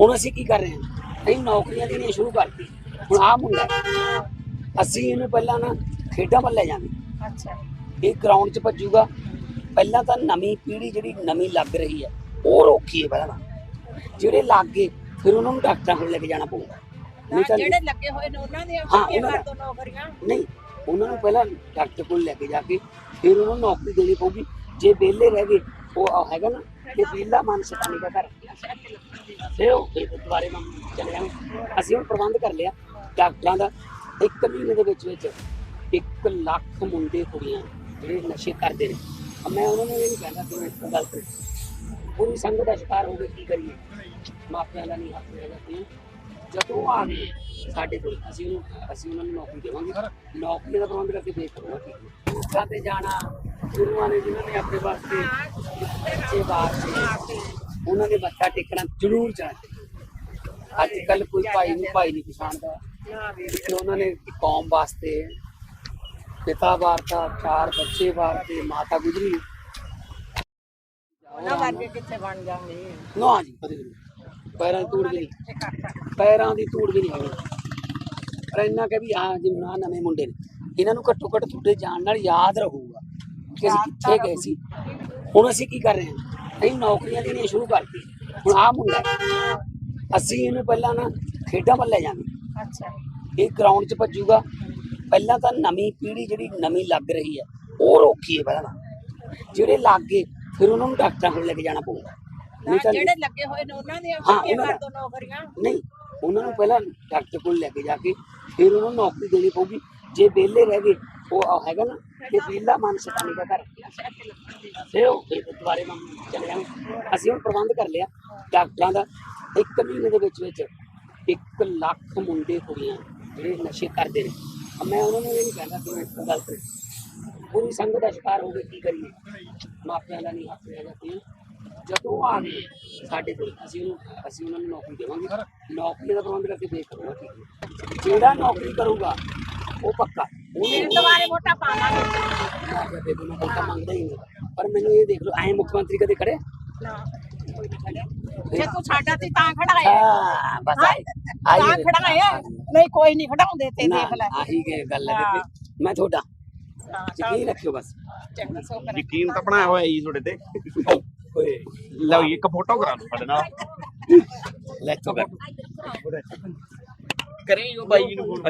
ਹੁਣ ਅਸੀਂ ਕੀ ਕਰ ਰਹੇ ਹਾਂ? ਅਸੀਂ ਨੌਕਰੀਆਂ ਦੇਣੀਆਂ ਸ਼ੁਰੂ ਕਰਤੀ। ਹੁਣ ਆਹ ਮੁੰਡਾ ਹੈ। ਅਸੀਂ ਇਹਨੂੰ ਪਹਿਲਾਂ ਨਾ ਖੇਡਾਂ ਵੱਲ ਲੈ ਜਾਵਾਂਗੇ। ਅੱਛਾ। ਇਹ ਗਰਾਊਂਡ 'ਚ ਭੱਜੂਗਾ। ਪਹਿਲਾਂ ਤਾਂ ਨਵੀਂ ਪੀੜ੍ਹੀ ਜਿਹੜੀ ਨਵੀਂ ਲੱਗ ਰਹੀ ਹੈ ਉਹ ਰੋਕੀਏ ਪਹਿਲਾਂ। ਜਿਹੜੇ ਲੱਗ ਗਏ ਫਿਰ ਉਹਨਾਂ ਨੂੰ ਡਾਕਟਰਾਂ ਕੋਲ ਲੈ ਕੇ ਜਾਣਾ ਪਊਗਾ। ਨਹੀਂ ਤਾਂ ਜਿਹੜੇ ਲੱਗੇ ਹੋਏ ਨੇ ਉਹਨਾਂ ਦੀਆਂ ਹਾਂ, ਉਹਨਾਂ ਕਰ ਦੋ ਨੌਕਰੀਆਂ? ਨਹੀਂ ਉਹਨਾਂ ਨੂੰ ਪਹਿਲਾਂ ਡਾਕਟਰ ਕੋਲ ਲੈ ਕੇ ਜਾ ਕੇ ਫਿਰ ਉਹਨਾਂ ਨੂੰ ਨੌਕਰੀ ਦੇਣੀ ਪਊਗੀ। ਜੇ ਵਿਹਲੇ ਰਹਿ ਗਏ ਉਹ ਆ ਹੈਗਾ ਨਾ ਕਿ ਵਿਹਲਾ ਮਨ ਸਤਾਨੀ ਦਾ ਘਰ। ਫਿਰ ਉਹ ਦੁਬਾਰੇ ਮੈਂ ਚਲੇ ਜਾਵਾਂਗੇ ਅਸੀਂ ਹੁਣ ਪ੍ਰਬੰਧ ਕਰ ਲਿਆ ਡਾਕਟਰਾਂ ਦਾ। ਇੱਕ ਮਹੀਨੇ ਦੇ ਵਿੱਚ ਵਿੱਚ 1 ਲੱਖ ਮੁੰਡੇ ਕੁੜੀਆਂ ਜਿਹੜੇ ਨਸ਼ੇ ਕਰਦੇ ਨੇ। ਮੈਂ ਉਹਨਾਂ ਨੂੰ ਇਹ ਨਹੀਂ ਕਹਿੰਦਾ ਕਿ ਮੈਂ ਇੱਕ ਪੂਰੀ ਸੰਗਤ ਦਾ ਸ਼ਿਕਾਰ ਹੋ ਗਏ ਕੀ ਕਰੀਏ? ਮਾਪਿਆਂ ਦਾ ਨਹੀਂ ਹੱਥ ਹੈਗਾ ਕੋਈ ਜਦੋਂ ਆ ਗਏ ਸਾਡੇ ਕੋਲ, ਅਸੀਂ ਉਹਨੂੰ, ਅਸੀਂ ਉਹਨਾਂ ਨੂੰ ਨੌਕਰੀ ਦੇਵਾਂਗੇ। ਨੌਕਰੀ ਦਾ ਪ੍ਰਬੰਧ ਕਰਕੇ ਦੇਖ ਕਰੂਗਾ ਠੀਕ ਲੋਕਾਂ ਤੇ ਜਾਣਾ, ਗੁਰੂਆਂ ਨੇ ਜਿਨ੍ਹਾਂ ਨੇ ਆਪਣੇ ਵਾਸਤੇ ਬੱਚੇ ਵਾਸਤੇ ਉਹਨਾਂ ਦੇ ਬੱਚਾ ਟਿਕਣਾ ਜ਼ਰੂਰ ਚਾਹੀਦਾ। ਅੱਜ ਕੱਲ ਕੋਈ ਭਾਈ ਨੂੰ ਭਾਈ ਨਹੀਂ ਪਛਾਣਦਾ। ਕਿ ਉਹਨਾਂ ਨੇ ਕੌਮ ਵਾਸਤੇ ਪਿਤਾ ਵਾਰਤਾ ਚਾਰ ਬੱਚੇ ਵਾਰਤੇ ਮਾਤਾ ਗੁਜਰੀ। ਉਹਨਾਂ ਵਰਗੇ ਕਿੱਥੇ ਬਣ ਜਾਣਗੇ ਨਾ ਜੀ ਕਦੇ ਨਹੀਂ। ਪੈਰਾਂ ਦੀ ਧੂੜ ਵੀ ਨਹੀਂ। ਪੈਰਾਂ ਦੀ ਧੂੜ ਵੀ ਨਹੀਂ ਹੈਗੀ। ਪਰ ਇੰਨਾ ਕਿ ਵੀ ਹਾਂ ਜੀ ਨਾ ਨਵੇਂ ਮੁੰਡੇ ਨੇ ਇਹਨਾਂ ਨੂੰ ਘੱਟੋ ਘੱਟ ਤੁਹਾਡੇ ਜਾਣ ਨਾਲ ਯਾਦ ਰਹੂਗਾ ਕਿ ਅਸੀਂ ਕਿੱਥੇ ਗਏ ਸੀ। ਹੁਣ ਅਸੀਂ ਕੀ ਕਰ ਰਹੇ ਹਾਂ? ਅਸੀਂ ਨੌਕਰੀਆਂ ਦੇਣੀਆਂ ਸ਼ੁਰੂ ਕਰਤੀ ਹੁਣ ਆਹ ਮੁੰਡਾ ਹੈ। ਅਸੀਂ ਇਹਨੂੰ ਪਹਿਲਾਂ ਨਾ ਖੇਡਾਂ ਵੱਲ ਲੈ ਜਾਵਾਂਗੇ। ਅੱਛਾ। ਇਹ ਗਰਾਊਂਡ 'ਚ ਭੱਜੂਗਾ। ਪਹਿਲਾਂ ਤਾਂ ਨਵੀਂ ਪੀੜ੍ਹੀ ਜਿਹੜੀ ਨਵੀਂ ਲੱਗ ਰਹੀ ਹੈ ਉਹ ਰੋਕੀਏ ਪਹਿਲਾਂ। ਜਿਹੜੇ ਲੱਗ ਗਏ ਫਿਰ ਉਹਨਾਂ ਨੂੰ ਡਾਕਟਰਾਂ ਕੋਲ ਲੈ ਕੇ ਜਾਣਾ ਪਊਗਾ। ਨਹੀਂ ਤਾਂ ਜਿਹੜੇ ਲੱਗੇ ਹੋਏ ਨੇ ਉਹਨਾਂ ਦੀਆਂ ਹਾਂ, ਉਹਨਾਂ ਕਰ ਦਾ। ਦੋ ਨੌਕਰੀਆਂ। ਨਹੀਂ ਉਹਨਾਂ ਨੂੰ ਪਹਿਲਾਂ ਡਾਕਟਰ ਕੋਲ ਲੈ ਕੇ ਜਾ ਕੇ ਫਿਰ ਉਹਨਾਂ ਨੂੰ ਨੌਕਰੀ ਦੇਣੀ ਪਊਗੀ। ਜੇ ਵਿਹਲੇ ਰਹਿ ਗਏ ਉਹ ਹੈਗਾ ਨਾ ਕਿ ਵਿਹਲਾ ਮਨ ਸਤਾਨੀ ਦਾ ਘਰ ਫਿਰ ਉਹ ਦੁਬਾਰੇ ਮੈਂ ਚਲੇ ਜਾਵਾਂਗੇ ਅਸੀਂ ਹੁਣ ਪ੍ਰਬੰਧ ਕਰ ਲਿਆ ਡਾਕਟਰਾਂ ਦਾ। ਇੱਕ ਮਹੀਨੇ ਦੇ ਵਿੱਚ ਵਿੱਚ 1 ਲੱਖ ਮੁੰਡੇ ਕੁੜੀਆਂ ਜਿਹੜੇ ਨਸ਼ੇ ਕਰਦੇ ਨੇ। ਮੈਂ ਉਹਨਾਂ ਨੂੰ ਇਹ ਨਹੀਂ ਕਹਿੰਦਾ ਕਿ ਮੈਂ ਇੱਕ ਗੱਲ ਕਰੀ। ਪੂਰੀ ਸੰਗਤ ਦਾ ਸ਼ਿਕਾਰ ਹੋ ਗਏ ਕੀ ਕਰੀਏ? ਮਾਪਿਆਂ ਦਾ ਨਹੀਂ ਹੱਥ ਹੈਗਾ ਕੋਈ ਜਦੋਂ ਆ ਗਏ, ਸਾਡੇ ਕੋਲ ਅਸੀਂ ਉਹਨੂੰ, ਅਸੀਂ ਉਹਨਾਂ ਨੂੰ ਨੌਕਰੀ ਦੇਵਾਂਗੇ। ਨੌਕਰੀ ਦਾ ਪ੍ਰਬੰਧ ਕਰਕੇ ਦੇਖ ਕਰੂਗਾ ਜਿਹੜਾ ਨੌਕਰੀ ਕਰੂਗਾ ਉਹ ਪੱਕਾ। ਉਹਨੇ ਦੁਬਾਰੇ ਵੋਟਾਂ ਪਾਵਾਂਗੇ ਬੇਬੇ ਮੈਂ ਵੋਟਾਂ ਮੰਗਦਾ ਹੀ ਨਹੀਂ। ਪਰ ਮੈਨੂੰ ਇਹ ਦੇਖ ਲਓ ਐ ਮੁੱਖ ਮੰਤਰੀ ਕਦੇ ਖੜੇ? ਨਾ ਕੋਈ ਨਹੀਂ ਖੜਿਆ ਜੇ ਤੂੰ ਸਾਡਾ ਤੇ ਤਾਂ ਖੜਾਇਆ। ਹਾਂ ਬਸ ਆਈ। ਆਈ ਤਾਂ ਖੜਾਇਆ। ਨਹੀਂ ਕੋਈ ਨਹੀਂ ਖੜਾਉਂਦੇ ਤੇ ਦੇਖ ਲੈ। ਆਹੀ ਗੱਲ ਹੈ ਬੇਬੇ। ਮੈਂ ਤੁਹਾਡਾ। ਹਾਂ, ਯਕੀਨ ਰੱਖਿਓ ਬਸ। ਯਕੀਨ ਤਾਂ ਬਣਾਇਆ ਹੋਇਆ ਜੀ ਤੁਹਾਡੇ ਤੇ। ਓਏ। ਲਓ ਇੱਕ ਫੋਟੋ ਕਰਾ ਲਓ ਸਾਡੇ ਨਾਲ। ਲੈ ਚੋ ਕਰ ਕਰੇ ਉਹ ਬਾਈ ਜੀ ਨੂੰ ਫੋਨ